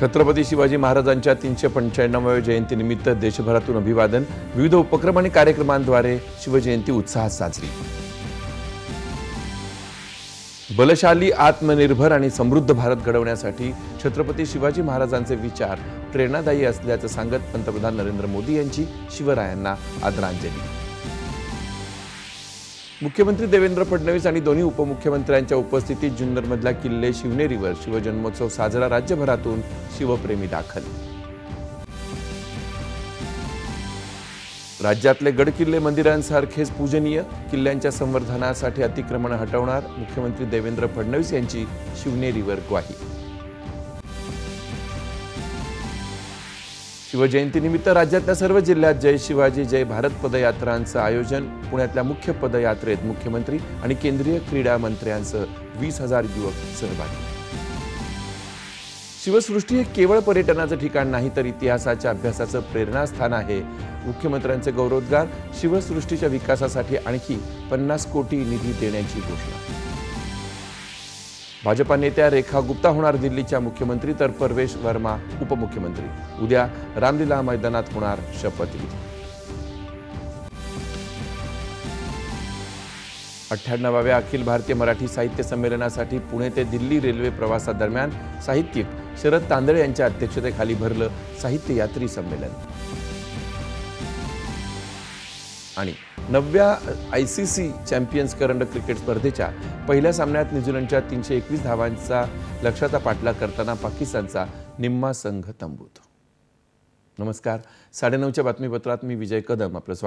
छत्रपती शिवाजी महाराजांच्या तीनशे पंच्याण्णवाव्या जयंतीनिमित्त देशभरातून अभिवादन विविध उपक्रम आणि कार्यक्रमांद्वारे शिवजयंती उत्साहात साजरी. बलशाली आत्मनिर्भर आणि समृद्ध भारत घडवण्यासाठी छत्रपती शिवाजी महाराजांचे विचार प्रेरणादायी असल्याचं सांगत पंतप्रधान नरेंद्र मोदी यांची शिवरायांना आदरांजली. मुख्यमंत्री देवेंद्र फडणवीस आणि दोन्ही उपमुख्यमंत्र्यांच्या उपस्थितीत जुन्नरमधल्या किल्ले शिवनेरीवर शिवजन्मोत्सव साजरा राज्यभरातून शिवप्रेमी दाखल. राज्यातले गडकिल्ले मंदिरांसारखेच पूजनीय किल्ल्यांच्या संवर्धनासाठी अतिक्रमण हटवणार मुख्यमंत्री देवेंद्र फडणवीस यांची शिवनेरीवर ग्वाही. शिवजयंतीनिमित्त राज्यातल्या सर्व जिल्ह्यात जय शिवाजी जय भारत पदयात्रांचं आयोजन. पुण्यातल्या मुख्य पदयात्रेत मुख्यमंत्री आणि केंद्रीय क्रीडा मंत्र्यांसह वीस हजार युवक सहभागी. शिवसृष्टी हे केवळ पर्यटनाचं ठिकाण नाही तर इतिहासाच्या अभ्यासाचं प्रेरणास्थान आहे. मुख्यमंत्र्यांचे गौरवोद्गार शिवसृष्टीच्या विकासासाठी आणखी पन्नास कोटी निधी देण्याची घोषणा. भाजपा नेत्या रेखा गुप्ता होणार दिल्लीच्या मुख्यमंत्री तर परवेश वर्मा उपमुख्यमंत्री. उद्या रामलीला मैदानात होणार शपथविधी अठ्ठ्याण्णवाव्या अखिल भारतीय मराठी साहित्य संमेलनासाठी पुणे ते दिल्ली रेल्वे प्रवासादरम्यान साहित्यिक शरद तांदळे यांच्या अध्यक्षतेखाली भरलं साहित्य यात्री संमेलन. आणि नवव्या आय सी सी चॅम्पियन्स करंडक क्रिकेट स्पर्धेच्या पहिल्या सामन्यात न्यूझीलंडच्या तीनशे एकवीस धावांचा लक्षाचा पाठलाग करताना पाकिस्तानचा निम्मा संघ तंबूत. नमस्कार. साडेनऊच्या बातमीपत्रात मी विजय कदम आपलं